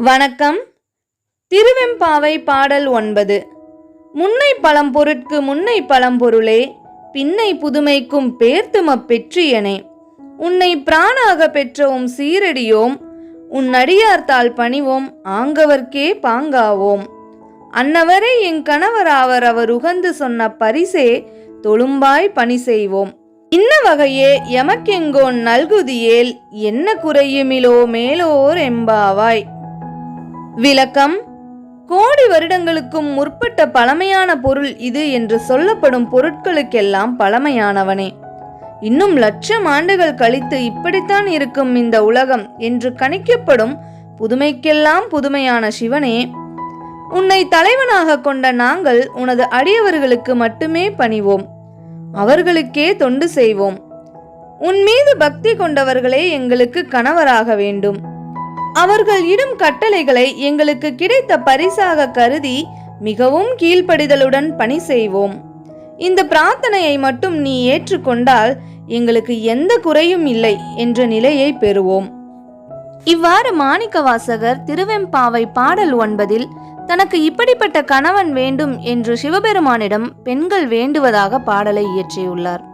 வணக்கம். திருவெம்பாவை பாடல் ஒன்பது. முன்னை பழம்பொருட்கு முன்னை பழம்பொருளே பின்னை புதுமைக்கும் பேர்த்துமப் பெற்றியனே உன்னை பிராணாக பெற்றோம் சீரடியோம் உன் அடியார்த்தால் பணிவோம் ஆங்கவர்க்கே பாங்காவோம். அன்னவரே என் கணவராவர் அவர் உகந்து சொன்ன பரிசே தொழும்பாய் பணி செய்வோம். இன்ன வகையே எமக்கெங்கோன் நல்குதியேல் என்ன குறையுமிலோ மேலோர் எம்பாவாய். விளக்கம். கோடி வருடங்களுக்கும் முற்பட்ட பழமையான பொருள் இது என்று சொல்லப்படும் பொருட்களுக்கெல்லாம் பழமையானவனே. இன்னும் லட்சம் ஆண்டுகள் கழித்து இப்படித்தான் இருக்கும் இந்த உலகம் என்று கணிக்கப்படும் புதுமைக்கெல்லாம் புதுமையான சிவனே. உன்னை தலைவனாக கொண்ட நாங்கள் உனது அடியவர்களுக்கு மட்டுமே பணிவோம். அவர்களுக்கே தொண்டு செய்வோம். உன் மீது பக்தி கொண்டவர்களே எங்களுக்கு கணவராக வேண்டும். அவர்கள் இடும் கட்டளைகளை எங்களுக்கு கிடைத்த பரிசாக கருதி மிகவும் கீழ்ப்படிதலுடன் பணி செய்வோம். இந்த பிரார்த்தனையை மட்டும் நீ ஏற்றுக்கொண்டால் எங்களுக்கு எந்த குறையும் இல்லை என்ற நிலையை பெறுவோம். இவ்வாறு மாணிக்கவாசகர் திருவெம்பாவை பாடல் ஒன்பதில் தனக்கு இப்படிப்பட்ட கணவன் வேண்டும் என்று சிவபெருமானிடம் பெண்கள் வேண்டுவதாக பாடலை இயற்றியுள்ளார்.